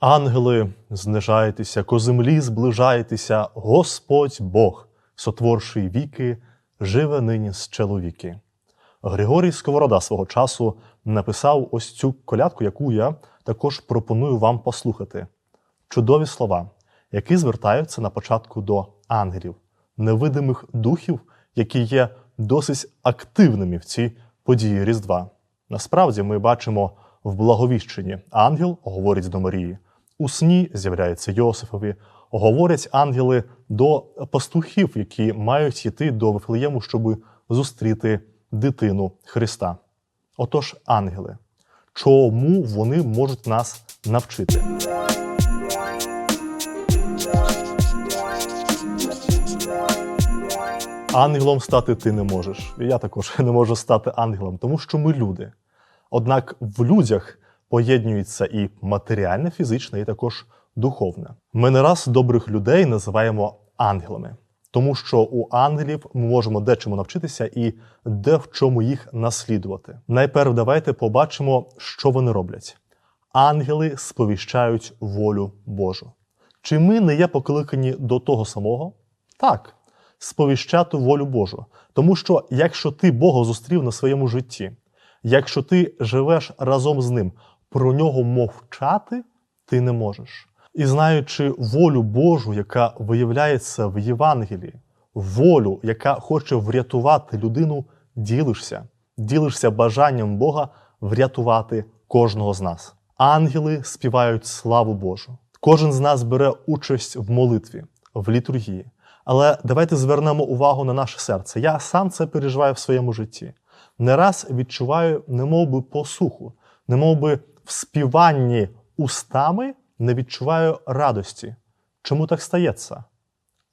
Ангели, знижайтеся, ко землі зближайтеся, Господь Бог, сотворший віки, живе нині з чоловіки. Григорій Сковорода свого часу написав ось цю колядку, яку я також пропоную вам послухати. Чудові слова, які звертаються на початку до ангелів, невидимих духів, які є досить активними в цій події Різдва. Насправді ми бачимо в благовіщенні ангел говорить до Марії, у сні з'являється Йосифові, говорять ангели до пастухів, які мають йти до Вифлеєму, щоб зустріти дитину Христа. Отож, ангели, чому вони можуть нас навчити? Ангелом стати ти не можеш. Я також не можу стати ангелом, тому що ми люди. Однак в людях поєднується і матеріальне, фізичне, і також духовне. Ми не раз добрих людей називаємо ангелами, тому що у ангелів ми можемо дечому навчитися і де в чому їх наслідувати. Найперше давайте побачимо, що вони роблять. Ангели сповіщають волю Божу. Чи ми не є покликані до того самого? Так, сповіщати волю Божу. Тому що якщо ти Бога зустрів на своєму житті, якщо ти живеш разом з ним, про нього мовчати ти не можеш. І знаючи волю Божу, яка виявляється в Євангелії, волю, яка хоче врятувати людину, ділишся, ділишся бажанням Бога врятувати кожного з нас. Ангели співають славу Божу. Кожен з нас бере участь в молитві, в літургії. Але давайте звернемо увагу на наше серце. Я сам це переживаю в своєму житті. Не раз відчуваю, немов би посуху, немов би в співанні устами не відчуваю радості. Чому так стається?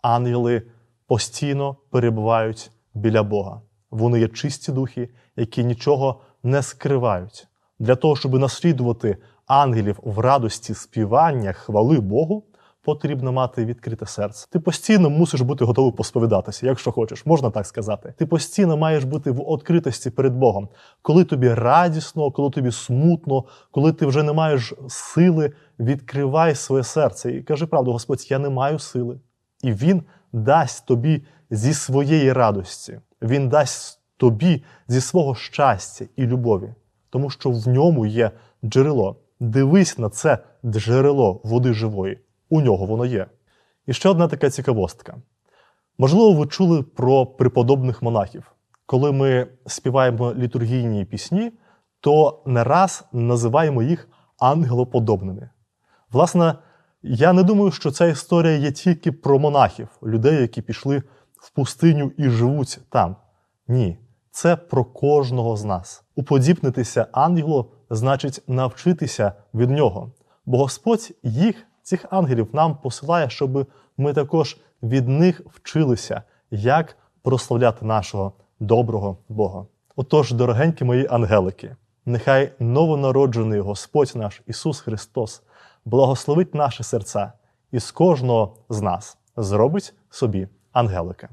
Ангели постійно перебувають біля Бога. Вони є чисті духи, які нічого не скривають. Для того, щоб наслідувати ангелів в радості співання, хвали Богу, потрібно мати відкрите серце. Ти постійно мусиш бути готовий посповідатися, якщо хочеш, можна так сказати. Ти постійно маєш бути в відкритості перед Богом. Коли тобі радісно, коли тобі смутно, коли ти вже не маєш сили, відкривай своє серце і кажи правду, Господь, я не маю сили. І Він дасть тобі зі своєї радості, Він дасть тобі зі свого щастя і любові, тому що в ньому є джерело. Дивись на це джерело води живої. У нього воно є. І ще одна така цікавостка. Можливо, ви чули про преподобних монахів. Коли ми співаємо літургійні пісні, то не раз називаємо їх ангелоподобними. Власне, я не думаю, що ця історія є тільки про монахів, людей, які пішли в пустиню і живуть там. Ні, це про кожного з нас. Уподібнитися ангелу значить навчитися від нього. Бо Господь їх, цих ангелів, нам посилає, щоб ми також від них вчилися, як прославляти нашого доброго Бога. Отож, дорогенькі мої ангелики, нехай новонароджений Господь наш Ісус Христос благословить наші серця і з кожного з нас зробить собі ангелика.